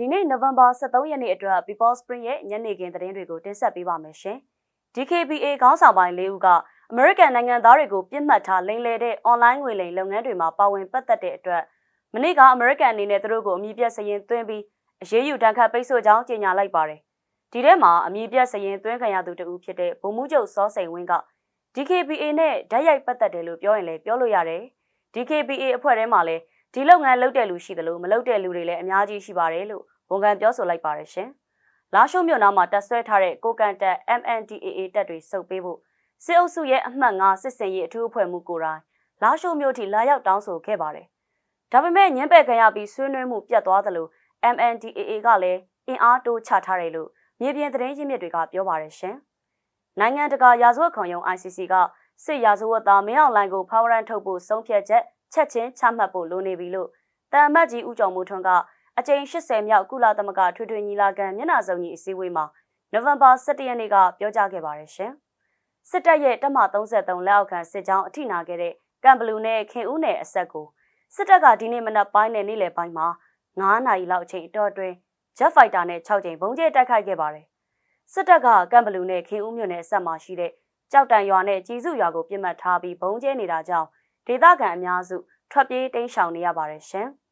ဒီနေ့နိုဝင်ဘာ23ရက်နေ့အတွက် People Spring ရဲ့ညနေခင်းသတင်းတွေကိုတင်ဆက်ပေးပါမယ်ရှင်။ DKBA ခေါင်းဆောင်ပိုင်း၄ဦးကအမေရိကန်နိုင်ငံသားတွေကိုပြစ်မှတ်ထားလိမ်လည်တဲ့ online ငွေလိမ်လုပ်ငန်းတွေမှာပါဝင်ပတ်သက်တဲ့အတွက်မနေ့ကအမေရိကန်အနေနဲ့သူတို့ကိုအမည်ပြတ်စရင်သွင်းပြီးအရေးယူတန်းခတ်ပိတ်ဆို့ကြောင်းကြေညာလိုက်ပါတယ်။ဒီထဲမှာအမည်ပြတ်စရင်သွင်းခံရသူတဦးဖြစ်တဲ့ဗိုလ်မှူးချုပ်စောစိန်ဝင်းက DKBA နဲ့ဓာတ်ရိုက်ပတ်သက်တယ်လို့ပြောရင်လည်းပြောလို့ရတယ်။ DKBA အဖွဲ့ထဲမှာလည်း ဒီလုပ်ငန်းလုပ်တဲ့လူရှိသလိုမလုပ်တဲ့လူတွေလည်းအများကြီးရှိပါတယ်လို့ဝန်ခံပြောဆိုလိုက်ပါတယ်ရှင်။လာရှိုးမြို့နားမှာတပ်ဆွဲထားတဲ့ကိုကန်တက် MNDAA တပ်တွေစုပ်ပေးဖို့စစ်အုပ်စုရဲ့အမှတ်9စစ်စင်ရေးအထူးအဖွဲ့မှုကိုယ်တိုင်လာရှိုးမြို့ထိလာရောက်တောင်းဆိုခဲ့ပါတယ်။ဒါပေမဲ့ညှင်းပယ်ခံရပြီးဆွေးနွေးမှုပြတ်သွားသလို MNDAA ကလည်းအင်အားတိုးချထားတယ်လို့မြေပြင်သတင်းရင်းမြစ်တွေကပြောပါတယ်ရှင်။နိုင်ငံတကာရာဇဝတ်ခုံရုံး ICC ကစစ်ရာဇဝတ်သားမင်းအောင်လှိုင်ကိုဖောင်းရန်ထုတ်ဖို့ဆုံးဖြတ်ချက် ချက်ချင်းချမှတ်ဖို့လိုနေပြီလို့တန်အမတ်ကြီးဦးကျော်မိုးထွန်းကအကြိမ်80မြောက်ကုလသမဂ္ဂထွေထွေညီလာခံမျက်နှာစုံကြီးအစည်းအဝေးမှာနိုဝင်ဘာ17ရက်နေ့ကပြောကြားခဲ့ပါတယ်ရှင်။စစ်တပ်ရဲ့တပ်မ33လက်အောက်ခံစစ်ကြောင်းအထိနာခဲ့တဲ့ကံဘလူနဲ့ခင်ဦးနယ်အဆက်ကိုစစ်တပ်ကဒီနေ့မနက်ပိုင်းနဲ့နေ့လယ်ပိုင်းမှာ9နာရီလောက်အချိန်အတော်အတွင်း Jet Fighter နဲ့6ကြိမ်ဘုံကျဲတိုက်ခိုက်ခဲ့ပါတယ်။စစ်တပ်ကကံဘလူနဲ့ခင်ဦးမြို့နယ်အဆက်မှာရှိတဲ့ကြောက်တန်ရွာနဲ့ကြီးစုရွာကိုပြစ်မှတ်ထားပြီးဘုံကျဲနေတာကြောင့် ဒေသခံအများစုထွက်ပြေးတိမ်းရှောင်နေရပါတယ်ရှင်။